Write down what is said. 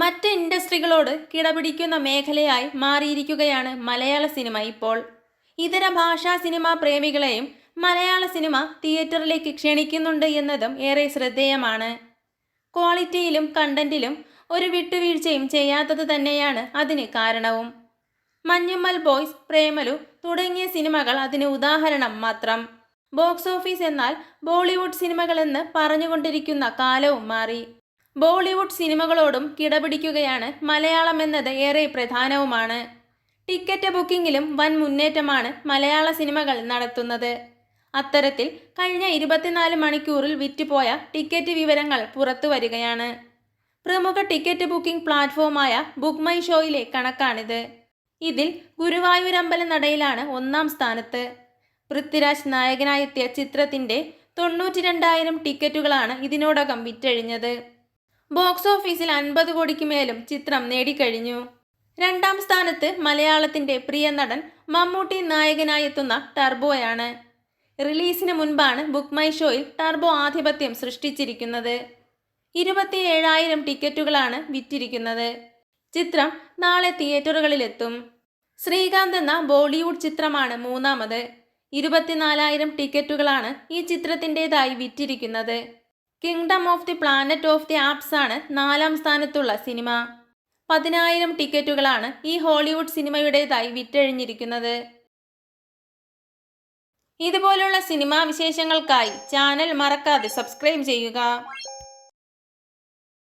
മറ്റ് ഇൻഡസ്ട്രികളോട് കിടപിടിക്കുന്ന മേഖലയായി മാറിയിരിക്കുകയാണ് മലയാള സിനിമ ഇപ്പോൾ. ഇതര ഭാഷാ സിനിമാ പ്രേമികളെയും മലയാള സിനിമ തിയേറ്ററിലേക്ക് ക്ഷണിക്കുന്നുണ്ട് എന്നതും ഏറെ ശ്രദ്ധേയമാണ്. ക്വാളിറ്റിയിലും കണ്ടന്റിലും ഒരു വിട്ടുവീഴ്ചയും ചെയ്യാത്തത് തന്നെയാണ് അതിന് കാരണവും. മഞ്ഞുമ്മൽ ബോയ്സ് പ്രേമലു തുടങ്ങിയ സിനിമകൾ അതിന് ഉദാഹരണം മാത്രം. ബോക്സ് ഓഫീസ് എന്നാൽ ബോളിവുഡ് സിനിമകളെന്ന് പറഞ്ഞുകൊണ്ടിരിക്കുന്ന കാലവും മാറി. ബോളിവുഡ് സിനിമകളോടും കിടപിടിക്കുകയാണ് മലയാളം എന്നത് ഏറെ പ്രധാനവുമാണ്. ടിക്കറ്റ് ബുക്കിംഗിലും വൻ മുന്നേറ്റമാണ് മലയാള സിനിമകൾ നടത്തുന്നത്. അത്തരത്തിൽ കഴിഞ്ഞ ഇരുപത്തിനാല് മണിക്കൂറിൽ വിറ്റുപോയ ടിക്കറ്റ് വിവരങ്ങൾ പുറത്തു വരികയാണ്. പ്രമുഖ ടിക്കറ്റ് ബുക്കിംഗ് പ്ലാറ്റ്ഫോമായ ബുക്ക് മൈ ഷോയിലെ കണക്കാണിത്. ഇതിൽ ഗുരുവായൂരമ്പല നടയിലാണ് ഒന്നാം സ്ഥാനത്ത്. പൃഥ്വിരാജ് നായകനായെത്തിയ ചിത്രത്തിന്റെ തൊണ്ണൂറ്റി രണ്ടായിരം ടിക്കറ്റുകളാണ് ഇതിനോടകം വിറ്റഴിഞ്ഞത്. ബോക്സ് ഓഫീസിൽ അൻപത് കോടിക്ക് മേലും ചിത്രം നേടിക്കഴിഞ്ഞു. രണ്ടാം സ്ഥാനത്ത് മലയാളത്തിന്റെ പ്രിയ നടൻ മമ്മൂട്ടി നായകനായെത്തുന്ന ടർബോയാണ്. റിലീസിന് മുൻപാണ് ബുക്ക് മൈ ഷോയിൽ ടർബോ ആധിപത്യം സൃഷ്ടിച്ചിരിക്കുന്നത്. ഇരുപത്തി ഏഴായിരം ടിക്കറ്റുകളാണ് വിറ്റിരിക്കുന്നത്. ചിത്രം നാളെ തിയേറ്ററുകളിലെത്തും. ശ്രീകാന്ത് എന്ന ബോളിവുഡ് ചിത്രമാണ് മൂന്നാമത്. ഇരുപത്തിനാലായിരം ടിക്കറ്റുകളാണ് ഈ ചിത്രത്തിന്റെതായി വിറ്റിരിക്കുന്നത്. Kingdom of the Planet of the Apes ആണ് നാലാം സ്ഥാനത്തുള്ള സിനിമ. പതിനായിരം ടിക്കറ്റുകളാണ് ഈ ഹോളിവുഡ് സിനിമയുടേതായി വിറ്റഴിഞ്ഞിരിക്കുന്നത്. ഇതുപോലുള്ള സിനിമാ വിശേഷങ്ങൾക്കായി ചാനൽ മറക്കാതെ സബ്സ്ക്രൈബ് ചെയ്യുക.